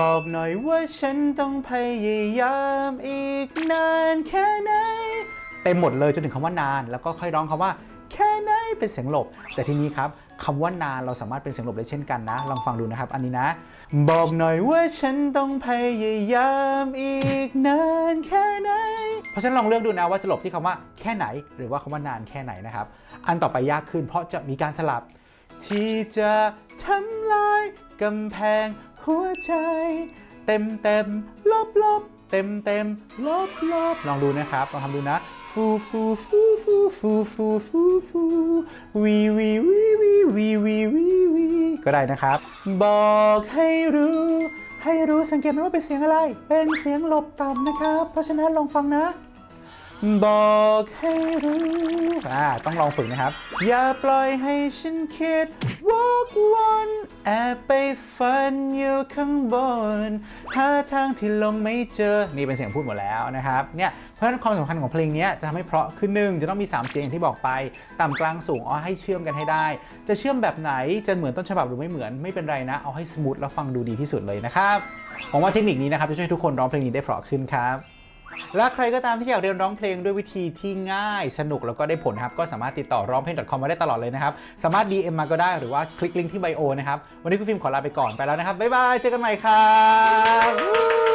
บอกหน่อยว่าฉันต้องพยายามอีกนานแค่ไหน เต็มหมดเลยจนถึงคำว่านาน แล้วก็ค่อยร้องคำว่า แค่ไหนเป็นเสียงหลบ แต่ทีนี้ครับคำว่านานเราสามารถเป็นเสียงหลบได้เช่นกันนะ ลองฟังดูนะครับ อันนี้นะ บอกหน่อยว่าฉันต้องพยายามอีกนานแค่ไหน เพราะฉะนั้นลองเลือกดูนะว่าจะหลบที่คำว่าแค่ไหน หรือว่าคำว่านานแค่ไหนนะครับ อันต่อไปยากขึ้นเพราะจะมีการสลับ ที่จะทำลายกำแพง หัวใจ เต็มเต็มลบลบเต็มเต็มลบลบลองดูนะครับ ลองทำดูนะ ฟูฟูฟูฟูฟูฟูฟูฟูวีวีวีวีวีวีวีวีก็ได้นะครับ บอกให้รู้ ให้รู้สังเกตไหมว่าเป็นเสียงอะไร เป็นเสียงหลบต่ำนะครับ เพราะฉะนั้นลองฟังนะ บอกให้รู้ อ่า ต้องลองฝึกนะครับ อย่าปล่อยให้ฉันคิดวกวนแอบไปฝันอยู่ข้างบน หาทางที่ลงไม่เจอ นี่เป็นเสียงพูดหมดแล้วนะครับ เนี่ยเพราะฉะนั้นความสำคัญของเพลงเนี้ยจะทำให้เพราะคือหนึ่งจะต้องมี 3 เสียงอย่างที่บอกไป ต่ำกลางสูงเอาให้เชื่อมกันให้ได้ จะเชื่อมแบบไหนจะเหมือนต้นฉบับหรือไม่เหมือนไม่เป็นไรนะ เอาให้สมูทแล้วฟังดูดีที่สุดเลยนะครับผมว่าเทคนิคนี้นะครับจะช่วยให้ทุกคนร้องเพลงนี้ได้เพราะขึ้นครับ และใครก็ตามที่อยากเรียนร้องเพลงด้วยวิธีที่ง่าย สนุกแล้วก็ได้ผลครับ ก็สามารถติดต่อร้องเพลง .com มาได้ตลอดเลยนะครับ สามารถ DM มาก็ได้หรือว่าคลิกลิงก์ที่ไบโอนะครับ วันนี้คุณฟิล์มขอลาไปก่อนไปแล้วนะครับบ๊ายบายเจอกันใหม่ครับ